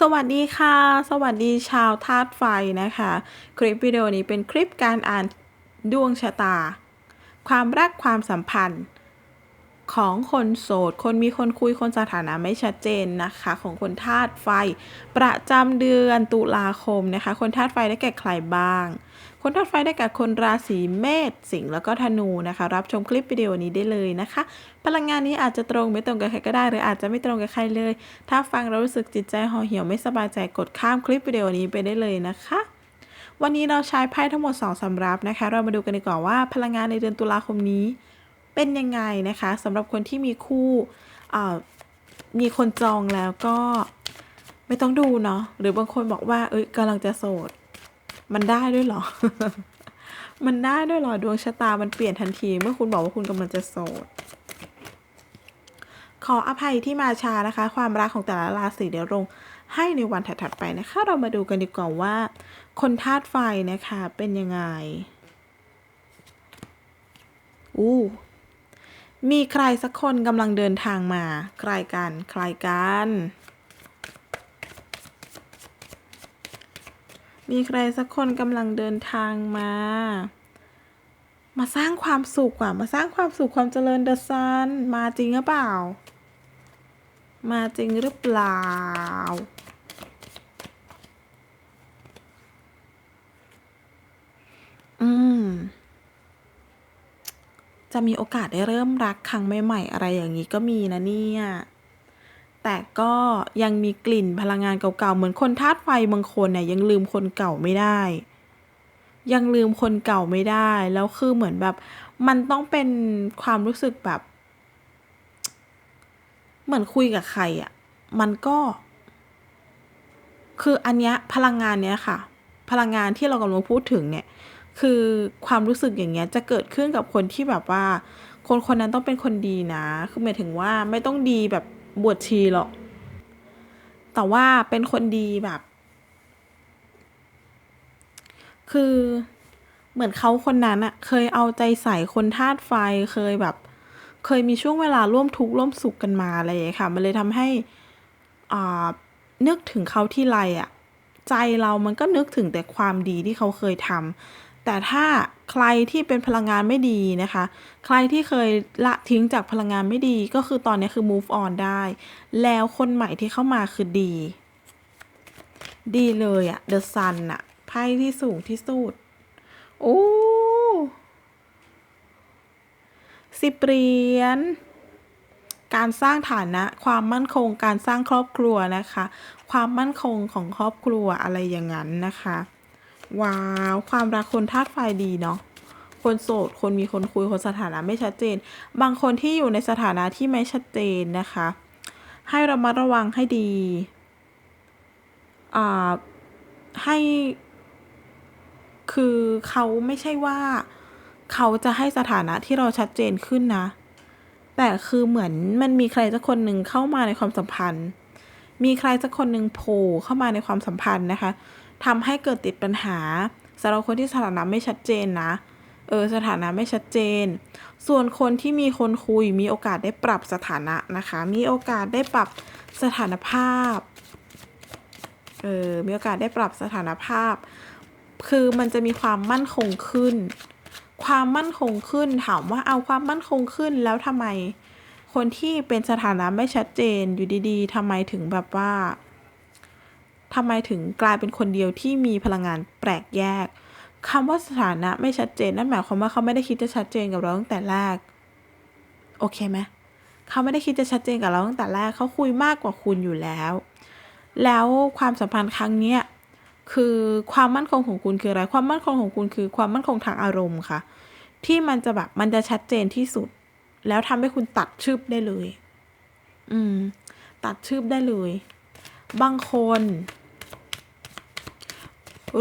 สวัสดีค่ะ สวัสดีชาวธาตุไฟนะคะ คลิปวิดีโอนี้เป็นคลิปการอ่านดวงชะตา ความรักความสัมพันธ์ ของคนโสด คนมีคนคุยคนสถานะไม่ชัดเจนนะคะ ของคนธาตุไฟ ประจำเดือนตุลาคมนะคะ คนธาตุไฟได้แก่ใครบ้าง คนธาตุไฟได้แก่คนราศีเมษสิงห์แล้วก็ธนูนะคะ รับชมคลิปวิดีโอนี้ได้เลยนะคะ พลังงานนี้อาจจะตรงไม่ตรงกับใครก็ได้ หรืออาจจะไม่ตรงกับใครเลย ถ้าฟังแล้วรู้สึกจิตใจห่อเหี่ยวไม่สบายใจกดข้ามคลิปวิดีโอนี้ไปได้เลยนะคะวันนี้เราใช้ไพ่ทั้งหมด 2สำรับนะคะ เรามาดูกันดีกว่าว่าพลังงานในเดือนตุลาคมนี้ เป็นยังไงนะคะสำหรับคนที่มีคู่มีคนจองแล้วก็ไม่ต้องดูเนาะหรือบางคนบอกว่า เอ้ยกำลังจะโสด มันได้ด้วยเหรอ มันได้ด้วยเหรอดวงชะตามันเปลี่ยนทันที เมื่อคุณบอกว่าคุณกำลังจะโสด ขออภัยที่มาช้านะคะ ความรักของแต่ละราศีเดี๋ยวลงให้ในวันถัดๆไปนะคะ เรามาดูกันดีกว่าว่า คนธาตุไฟนะคะเป็นยังไงอู้ มีใครสักคนกำลังเดินทางมา ใครกัน ใครกัน มีใครสักคนกำลังเดินทางมา มาสร้างความสุขอะมาสร้างความสุขความเจริญเดอะซัน มาจริงหรือเปล่า มาจริงหรือเปล่า จะมีโอกาสได้เริ่มรักครั้งใหม่ๆ อะไรอย่างนี้ก็มีนะเนี่ย แต่ก็ยังมีกลิ่นพลังงานเก่าๆ เหมือนคนธาตุไฟบางคนเนี่ยยังลืมคนเก่าไม่ได้ ยังลืมคนเก่าไม่ได้ แล้วคือเหมือนแบบ มันต้องเป็นความรู้สึกแบบ เหมือนคุยกับใครอะ่ะ มันก็ คืออันเนี้ยพลังงานเนี้ยค่ะ พลังงานที่เรากำลังพูดถึงเนี่ย คือความรู้สึกอย่างเงี้ยจะเกิดขึ้นกับคนที่แบบว่า คนคนนั้นต้องเป็นคนดีนะ คือหมายถึงว่าไม่ต้องดีแบบบวชชีหรอก แต่ว่าเป็นคนดีแบบ คือเหมือนเขาคนนั้นอะเคยเอาใจใส่คนธาตุไฟเคยแบบ เคยมีช่วงเวลาร่วมทุกข์ร่วมสุขกันมาอะไรอย่างเงี้ยค่ะ มันเลยทำให้อ่านึกถึงเขาที่ไรอะใจเรามันก็นึกถึงแต่ความดีที่เขาเคยทำ แต่ถ้าใครที่เป็นพลังงานไม่ดีนะคะ ใครที่เคยละทิ้งจากพลังงานไม่ดีก็คือตอนนี้คือ move on ได้ แล้วคนใหม่ที่เข้ามาคือดี ดีเลยอะ the sun อะไพ่ที่สูงที่สุด โอ้สิบเหรียญการสร้างฐานะ ความมั่นคงการสร้างครอบครัวนะคะ ความมั่นคงของครอบครัวอะไรอย่างนั้นนะคะ ว้าว ความรักคนธาตุไฟดีเนาะคนโสด คนมีคนคุย คนสถานะไม่ชัดเจน บางคนที่อยู่ในสถานะที่ไม่ชัดเจนนะคะ ให้ระมัดระวังให้ดี อ่า ให้ คือเขาไม่ใช่ว่า เขาจะให้สถานะที่เราชัดเจนขึ้นนะ แต่คือเหมือนมันมีใครสักคนหนึ่งเข้ามาในความสัมพันธ์ มีใครสักคนหนึ่งโผล่เข้ามาในความสัมพันธ์นะคะ ทำให้เกิดติดปัญหาสำหรับคนที่สถานะไม่ชัดเจนนะ เออสถานะไม่ชัดเจน ส่วนคนที่มีคนคุยมีโอกาสได้ปรับสถานะนะคะ มีโอกาสได้ปรับสถานภาพ เออมีโอกาสได้ปรับสถานภาพ คือมันจะมีความมั่นคงขึ้น ความมั่นคงขึ้นถามว่าเอาความมั่นคงขึ้นแล้วทำไม คนที่เป็นสถานะไม่ชัดเจนอยู่ดีๆทำไมถึงแบบว่า ทำไมถึงกลายเป็นคนเดียวที่มีพลังงานแปลกแยกคำว่าสถานะไม่ชัดเจนนั่นหมายความว่าเขาไม่ได้คิดจะชัดเจนกับเราตั้งแต่แรก โอเคไหมเขาไม่ได้คิดจะชัดเจนกับเราตั้งแต่แรกเขาคุยมากกว่าคุณอยู่แล้ว แล้วความสัมพันธ์ครั้งเนี้ยคือความมั่นคงของคุณคืออะไร ความมั่นคงของคุณคือความมั่นคงทางอารมณ์ค่ะ ที่มันจะแบบมันจะชัดเจนที่สุด แล้วทำให้คุณตัดชืบได้เลย อืม ตัดชืบได้เลย บางคน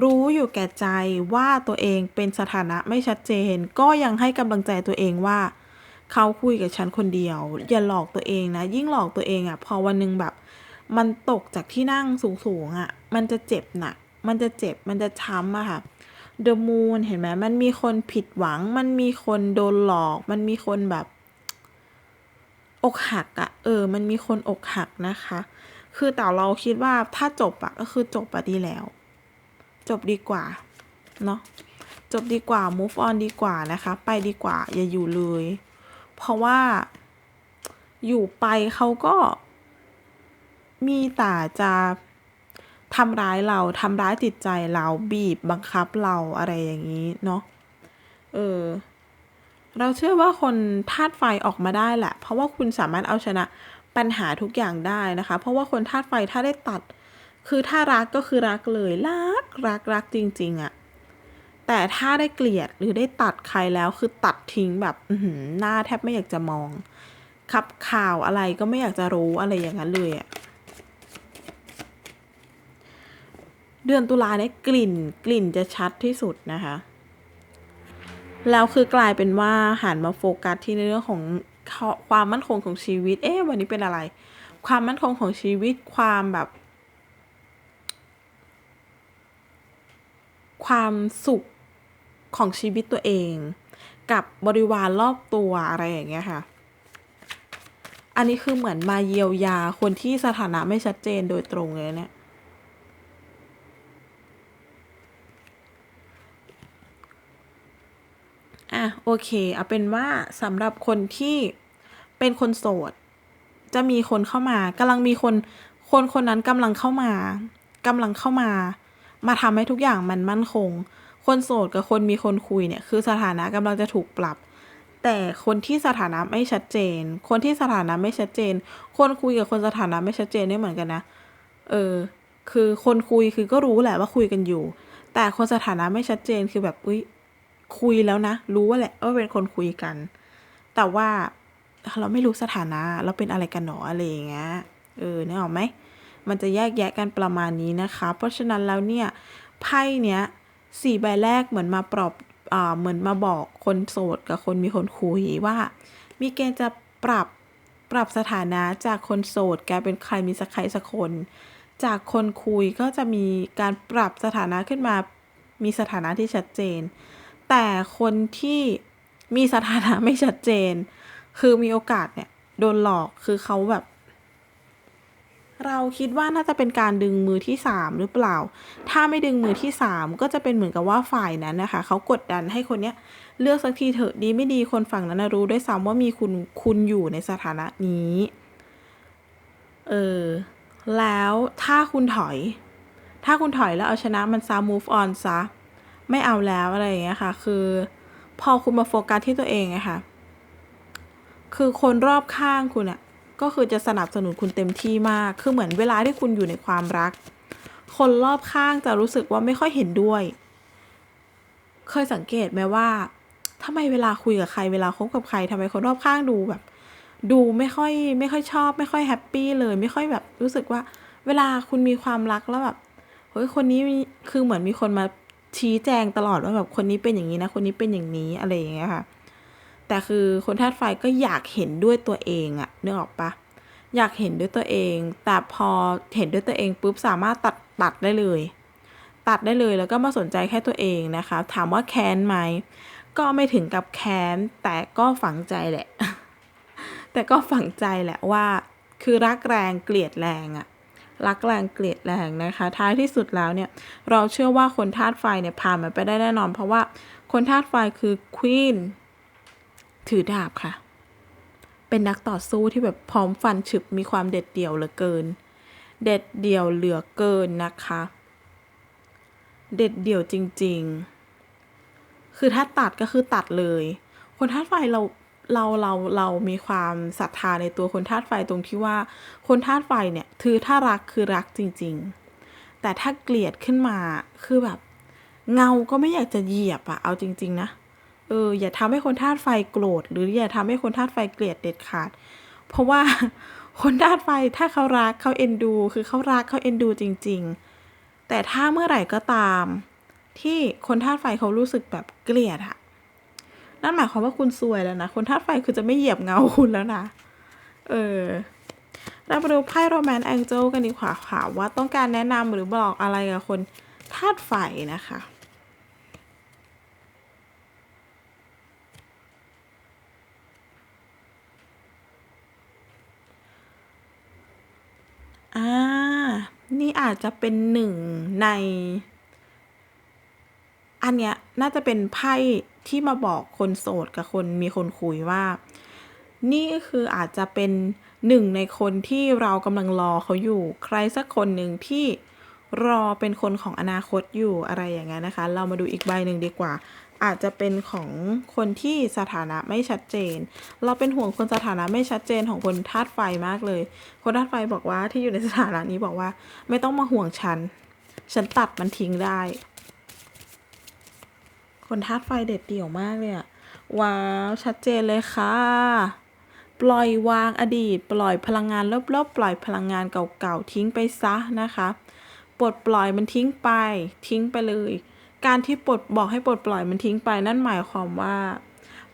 รู้อยู่แก่ใจว่าตัวเองเป็นสถานะไม่ชัดเจน ก็ยังให้กำลังใจตัวเองว่า เขาคุยกับฉันคนเดียว อย่าหลอกตัวเองนะ ยิ่งหลอกตัวเองอะ่ะ พอวันนึงแบบ มันตกจากที่นั่งสูงๆอะ่ะ มันจะเจ็บหนัก มันจะเจ็บ มันจะช้ำอะค่ะ The Moon เห็นไหมมันมีคนผิดหวัง มันมีคนโดนหลอก มันมีคนแบบ อกหักอะเออ มันมีคนอกหักนะคะ คือแต่เราคิดว่าถ้าจบอะก็คือจบอะดีแล้ว จบดีกว่า เนาะจบดีกว่า move on ดีกว่านะคะ ไปดีกว่า อย่าอยู่เลย เพราะว่าอยู่ไปเขาก็ มีแต่จะทำร้ายเราทำร้ายจิตใจเราบีบบังคับเราอะไรอย่างนี้เนาะเออ เราเชื่อว่าคนธาตุไฟออกมาได้แหละ เพราะว่าคุณสามารถเอาชนะปัญหาทุกอย่างได้นะคะ เพราะว่าคนธาตุไฟถ้าได้ตัด คือถ้ารักก็คือรักเลยรักรักรักจริง ๆอะแต่ถ้าได้เกลียดหรือได้ตัดใครแล้วคือตัดทิ้งแบบหหน้าแทบไม่อยากจะมอง ขับข่าวอะไรก็ไม่อยากจะรู้อะไรอย่างนั้นเลยอะเดือนตุลาเนี่ยกลิ่นกลิ่นจะชัดที่สุดนะคะ แล้วคือกลายเป็นว่าหันมาโฟกัสที่ในเรื่องของความมั่นคงของชีวิต เอ๊ะวันนี้เป็นอะไร ความมั่นคงของชีวิตความแบบ ความสุขของชีวิตตัวเอง กับบริวารรอบตัวอะไรอย่างเงี้ยค่ะ อันนี้คือเหมือนมาเยียวยาคนที่สถานะไม่ชัดเจนโดยตรงเลยเนี่ยอะโอเคเอาเป็นว่าสำหรับคนที่เป็นคนโสด จะมีคนเข้ามากำลังมีคนคนคนนั้นกำลังเข้ามากำลังเข้ามา มาทำให้ทุกอย่างมันมั่นคง คนโสดกับคนมีคนคุยเนี่ยคือสถานะกำลังจะถูกปรับ แต่คนที่สถานะไม่ชัดเจน คนที่สถานะไม่ชัดเจน คนคุยกับคนสถานะไม่ชัดเจนไม่เหมือนกันนะ เออ คือคนคุยคือก็รู้แหละว่าคุยกันอยู่ แต่คนสถานะไม่ชัดเจนคือแบบอุ้ยคุยแล้วนะ รู้ว่าแหละว่าเป็นคนคุยกัน แต่ว่าเราไม่รู้สถานะเราเป็นอะไรกันหนออะไรอย่างเงี้ยเออนึกออกไหม มันจะแยกแยะกันประมาณนี้นะคะ เพราะฉะนั้นแล้วเนี่ยไพ่เนี้ยสี่ใบแรกเหมือนมาปลอบอ่าเหมือนมาบอกคนโสดกับคนมีคนคุยว่า มีเกณฑ์จะปรับปรับสถานะจากคนโสดกลายเป็นใครมีสักใครสักคน จากคนคุยก็จะมีการปรับสถานะขึ้นมา มีสถานะที่ชัดเจน แต่คนที่มีสถานะไม่ชัดเจน คือมีโอกาสเนี่ยโดนหลอกคือเขาแบบ เราคิดว่าน่าจะเป็นการดึงมือที่สามหรือเปล่า ถ้าไม่ดึงมือที่สามก็จะเป็นเหมือนกับว่าฝ่ายนั้นนะคะ เขากดดันให้คนเนี้ยเลือกสักทีเถอะดีไม่ดีคนฝั่งนั้นรู้ด้วยซ้ำว่ามีคุณคุณอยู่ในสถานะนี้ เออ แล้วถ้าคุณถอย ถ้าคุณถอยแล้วเอาชนะมันซา move on ซะ ไม่เอาแล้วอะไรอย่างเงี้ยค่ะ คือ พอคุณมาโฟกัสที่ตัวเองอะค่ะ คือคนรอบข้างคุณอะ ก็คือจะสนับสนุนคุณเต็มที่มาก คือเหมือนเวลาที่คุณอยู่ในความรัก คนรอบข้างจะรู้สึกว่าไม่ค่อยเห็นด้วย เคยสังเกตไหมว่าทำไมเวลาคุยกับใครเวลาคบกับใครทำไมคนรอบข้างดูแบบ ดูไม่ค่อยไม่ค่อยชอบ ไม่ค่อยแฮปปี้เลย ไม่ค่อยแบบรู้สึกว่า เวลาคุณมีความรักแล้วแบบเฮ้ยคนนี้มีคือเหมือนมีคนมาชี้แจงตลอดว่าแบบคนนี้เป็นอย่างนี้นะ คนนี้เป็นอย่างนี้อะไรอย่างเงี้ยค่ะ แต่คือคนธาตุไฟก็อยากเห็นด้วยตัวเองอะนึกออกปะอยากเห็นด้วยตัวเอง แต่พอเห็นด้วยตัวเองปุ๊บสามารถตัดตัดได้เลย ตัดได้เลยแล้วก็มาสนใจแค่ตัวเองนะคะ ถามว่าแค้นไหมก็ไม่ถึงกับแค้นแต่ก็ฝังใจแหละ แต่ก็ฝังใจแหละว่าคือรักแรงเกลียดแรงอะรักแรงเกลียดแรงนะคะ ท้ายที่สุดแล้วเนี่ย เราเชื่อว่าคนธาตุไฟเนี่ยผ่านมันไปได้แน่นอน เพราะว่าคนธาตุไฟคือควีน ถือดาบค่ะ เป็นนักต่อสู้ที่แบบพร้อมฟันฉึบมีความเด็ดเดี่ยวเหลือเกิน เด็ดเดี่ยวเหลือเกินนะคะ เด็ดเดี่ยวจริง ๆ คือถ้าตัดก็คือตัดเลย คนธาตุไฟเราเราเราเรามีความศรัทธาในตัวคนธาตุไฟตรงที่ว่า คนธาตุไฟเนี่ยคือถ้ารักคือรักจริง ๆ แต่ถ้าเกลียดขึ้นมาคือแบบ เงาก็ไม่อยากจะเหยียบอะเอาจริง ๆ นะ เอออย่าทำให้คนธาตุไฟโกรธ หรืออย่าทำให้คนธาตุไฟเกลียดเด็ดขาด เพราะว่าคนธาตุไฟถ้าเขารักเขาเอ็นดู คือเขารักเขาเอ็นดูจริง ๆ แต่ถ้าเมื่อไหร่ก็ตาม ที่คนธาตุไฟเขารู้สึกแบบเกลียดอะนั่นหมายความว่าคุณซวยแล้วนะ คนธาตุไฟคือจะไม่เหยียบเงาคุณแล้วนะ เออเรามาดูไพ่โรแมนต์แองเจิลกันดีกว่าค่ะว่าต้องการแนะนำหรือบอกอะไรกับคนธาตุไฟนะคะ อ่า นี่อาจจะเป็นหนึ่งใน อันเนี้ยน่าจะเป็นไพ่ที่มาบอกคนโสดกับคนมีคนคุยว่า นี่คืออาจจะเป็นหนึ่งในคนที่เรากำลังรอเขาอยู่ ใครสักคนหนึ่งที่รอเป็นคนของอนาคตอยู่อะไรอย่างเงี้ยนะคะ เรามาดูอีกใบหนึ่งดีกว่า อาจจะเป็นของคนที่สถานะไม่ชัดเจน เราเป็นห่วงคนสถานะไม่ชัดเจนของคนธาตุไฟมากเลย คนธาตุไฟบอกว่าที่อยู่ในสถานะนี้บอกว่า ไม่ต้องมาห่วงฉัน ฉันตัดมันทิ้งได้ คนธาตุไฟเด็ดเดี่ยวมากเลยอะว้าวชัดเจนเลยค่ะ ปล่อยวางอดีต ปล่อยพลังงานลบๆปล่อยพลังงานเก่าๆทิ้งไปซะนะคะปลดปล่อยมันทิ้งไป ทิ้งไปเลย การที่ปลดบอกให้ปลดปล่อยมันทิ้งไปนั่นหมายความว่า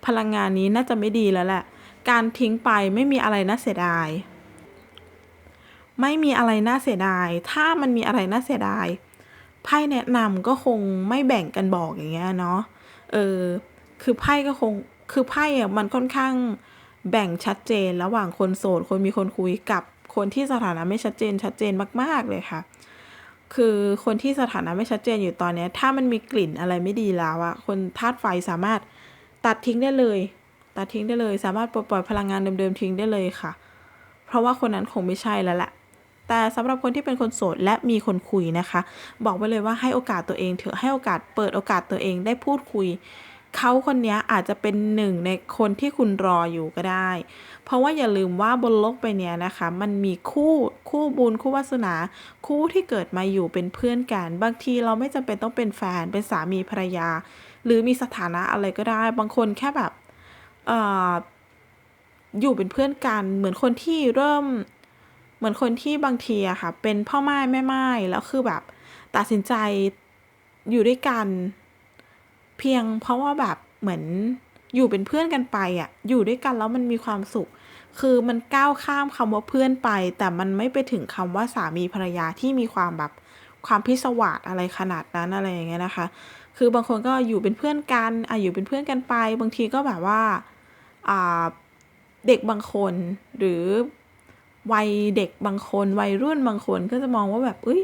พลังงานนี้น่าจะไม่ดีแล้วแหละ การทิ้งไปไม่มีอะไรน่าเสียดาย ไม่มีอะไรน่าเสียดาย ถ้ามันมีอะไรน่าเสียดายไพ่แนะนำก็คงไม่แบ่งกันบอกอย่างเงี้ยเนาะเออคือไพ่ก็คงคือไพ่อะมันค่อนข้างแบ่งชัดเจนระหว่างคนโสด คนมีคนคุยกับคนที่สถานะไม่ชัดเจนชัดเจนมาก ๆ เลยค่ะ คือคนที่สถานะไม่ชัดเจนอยู่ตอนเนี้ยถ้ามันมีกลิ่นอะไรไม่ดีแล้วอะคนธาตุไฟสามารถตัดทิ้งได้เลย ตัดทิ้งได้เลย สามารถปลดปล่อยพลังงานเดิมๆทิ้งได้เลยค่ะ เพราะว่าคนนั้นคงไม่ใช่แล้วแหละแต่สำหรับคนที่เป็นคนโสดและมีคนคุยนะคะ บอกไว้เลยว่าให้โอกาสตัวเองเถอะให้โอกาสเปิดโอกาสตัวเองได้พูดคุย เขาคนนี้อาจจะเป็นหนึ่งในคนที่คุณรออยู่ก็ได้ เพราะว่าอย่าลืมว่าบนโลกใบเนี้ยนะคะ มันมีคู่คู่บุญคู่วาสนา คู่ที่เกิดมาอยู่เป็นเพื่อนกัน บางทีเราไม่จำเป็นต้องเป็นแฟนเป็นสามีภรรยา หรือมีสถานะอะไรก็ได้ บางคนแค่แบบเอ่ออยู่เป็นเพื่อนกัน เหมือนคนที่เริ่ม เหมือนคนที่บางทีอะค่ะ เป็นพ่อไม้แม่ไม้แล้วคือแบบ ตัดสินใจอยู่ด้วยกัน เพียงเพราะว่าแบบเหมือนอยู่เป็นเพื่อนกันไปอะอยู่ด้วยกันแล้วมันมีความสุข คือมันก้าวข้ามคำว่าเพื่อนไป แต่มันไม่ไปถึงคำว่าสามีภรรยาที่มีความแบบความพิศวาสอะไรขนาดนั้นอะไรอย่างเงี้ยนะคะ คือบางคนก็อยู่เป็นเพื่อนกันอะอยู่เป็นเพื่อนกันไป บางทีก็แบบว่าอ่าเด็กบางคนหรือวัยเด็กบางคนวัยรุ่นบางคนก็จะมองว่าแบบเอ้ย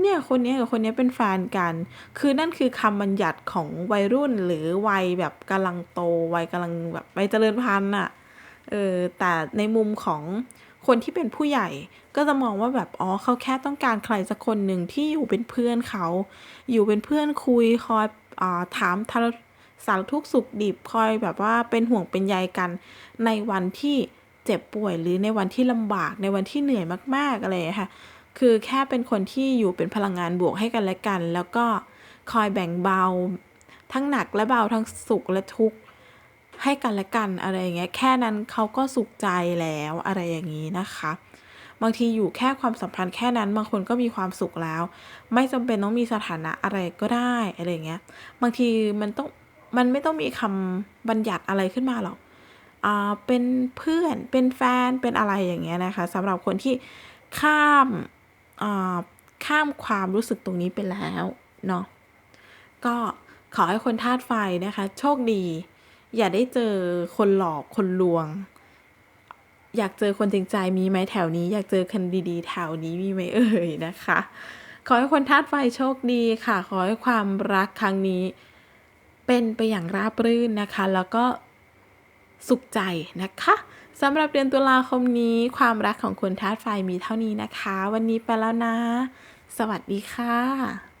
เนี่ยคนนี้กับคนนี้เป็นแฟนกัน คือนั่นคือคำบัญญัติของวัยรุ่นหรือวัยแบบกำลังโตวัยกำลังแบบวัยเจริญพันธุ์อะเออแต่ในมุมของคนที่เป็นผู้ใหญ่ก็จะมองว่าแบบอ๋อเขาแค่ต้องการใครสักคนหนึ่งที่อยู่เป็นเพื่อนเขา อยู่เป็นเพื่อนคุยคอยอาถามทารสารทุกข์สุขดิบคอยแบบว่าเป็นห่วงเป็นใยกัน ในวันที่เจ็บป่วยหรือในวันที่ลำบากในวันที่เหนื่อยมาก ๆ อะไรค่ะ คือแค่เป็นคนที่อยู่เป็นพลังงานบวกให้กันและกัน แล้วก็คอยแบ่งเบา ทั้งหนักและเบาทั้งสุขและทุกข์ให้กันและกันอะไรอย่างเงี้ยแค่นั้นเขาก็สุขใจแล้วอะไรอย่างนี้นะคะ บางทีอยู่แค่ความสัมพันธ์แค่นั้นบางคนก็มีความสุขแล้ว ไม่จำเป็นต้องมีสถานะอะไรก็ได้อะไรอย่างเงี้ยบางทีมันต้องมันไม่ต้องมีคำบัญญัติอะไรขึ้นมาหรอกอ่าเป็นเพื่อนเป็นแฟนเป็นอะไรอย่างเงี้ยนะคะสำหรับคนที่ข้าม ข้ามความรู้สึกตรงนี้ไปแล้วเนาะก็ขอให้คนธาตุไฟนะคะ โชคดี อย่าได้เจอคนหลอกคนลวง อยากเจอคนจริงใจมีไหมแถวนี้ อยากเจอคนดีๆ แถวนี้มีไหมเอ่ยนะคะ ขอให้คนธาตุไฟโชคดีค่ะ ขอให้ความรักครั้งนี้ เป็นไปอย่างราบรื่นนะคะ แล้วก็สุขใจนะคะ สำหรับเดือนตุลาคมนี้ความรักของคนธาตุไฟมีเท่านี้นะคะ วันนี้ไปแล้วนะ สวัสดีค่ะ